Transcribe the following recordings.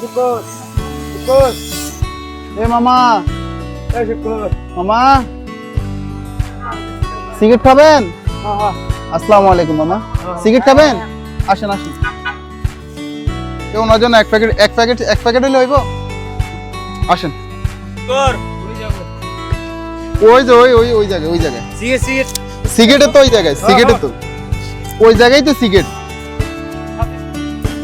এ মামা মামা সিগারেট খাবেন আসসালামু আলাইকুম মামা সিগারেট খাবেন আসেন আসেন কেউ ওনার জন্য এক প্যাকেট এক প্যাকেট এক প্যাকেট হইব আসেন ওই যে ওই ওই ওই জায়গায় ওই জায়গায় সিগারেটের তো ওই জায়গায় সিগারেটের তো ওই জায়গায় তো সিগারেট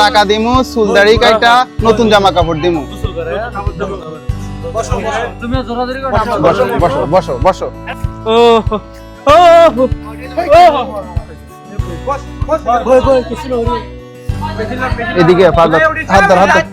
টাকা দিমু চুলদাড়ি কাইটা নতুন জামা কাপড় দিমু। বসো বসো। বসো বসো এদিকে হাত ধর হাত ধর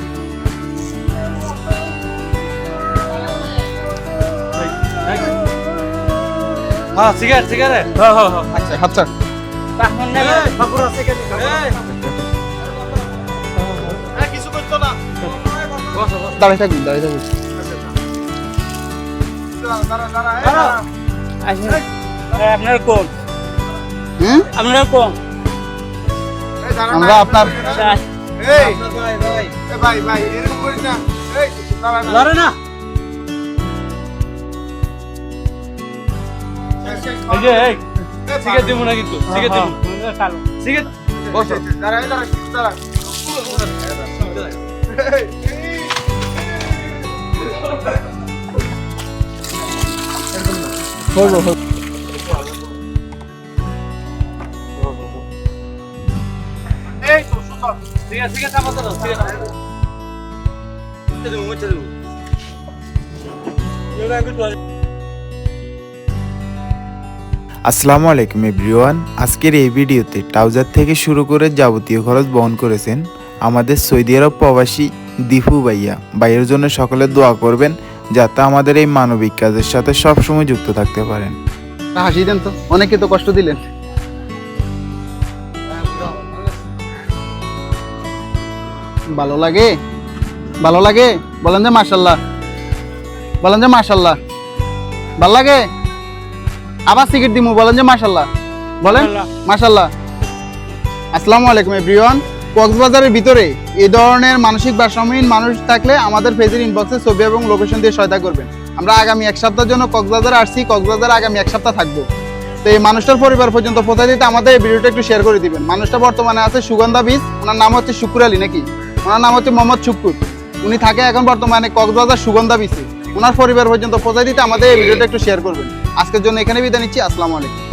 আস। সিগারেট সিগারেট আচ্ছা হাত ছাড়। দাঁড়িয়ে থাকুন দাঁড়িয়ে থাকুন আপনার কোন? আপনার কোন? আমরা আপনার লড়ে না। এই যে এই সিগারেট দিব না কিন্তু সিগারেট দিব সিগারেট বসো হইব হইব এই তো সুন্দর সিগারেট সিগারেট আমার দাও সিগারেট মুছে দেবো মুছে দেবো এগুলো একটু আসসালামু আলাইকুম এভরিওয়ান। আজকের এই ভিডিওতে ট্রাউজার থেকে শুরু করে যাবতীয় খরচ বহন করেছেন আমাদের সৌদি আরব প্রবাসী দীপু ভাইয়া। ভাইয়ের জন্য সকলে দোয়া করবেন যাতে আমাদের এই মানবিক কাজের সাথে সবসময় যুক্ত থাকতে পারেন। হাসি দেন তো, অনেকে তো কষ্ট দিলেন। ভালো লাগে ভালো লাগে, বলেন যে মাশাল্লাহ, বলেন যে মাশাল্লাহ, ভালো লাগে? আবার সিগারেট দিমু বলেন যে মাশাল্লাহ। বলেন? মাশাল্লাহ। আসসালামু আলাইকুম এভরিওয়ান। কক্সবাজারের ভিতরে এই ধরনের মানসিক ভারসাম্যহীন মানুষ থাকলে আমাদের ফেজের ইনবক্সে ছবি এবং লোকেশন দিয়ে সহায়তা করবেন। আমরা আগামী এক সপ্তাহের জন্য কক্সবাজার আসছি কক্সবাজার আগামী এক সপ্তাহ থাকব। তো এই মানুষটার পরিবার পর্যন্ত পৌঁছে দিতে আমাদের এই ভিডিওটা একটু শেয়ার করে দিবেন। মানুষটা বর্তমানে আছে সুগন্ধা বীজ ওনার নাম হচ্ছে শুকুর আলী নাকি? ওনার নাম হচ্ছে মোহাম্মদ শুকুর। উনি থাকে এখন বর্তমানে কক্সবাজার সুগন্ধা বীজে ওনার পরিবার পর্যন্ত পৌঁছে দিতে আমাদের এই ভিডিওটা একটু শেয়ার করবেন। আজকের জন্য এখানে বিদায় নিচ্ছি। আসসালামু আলাইকুম।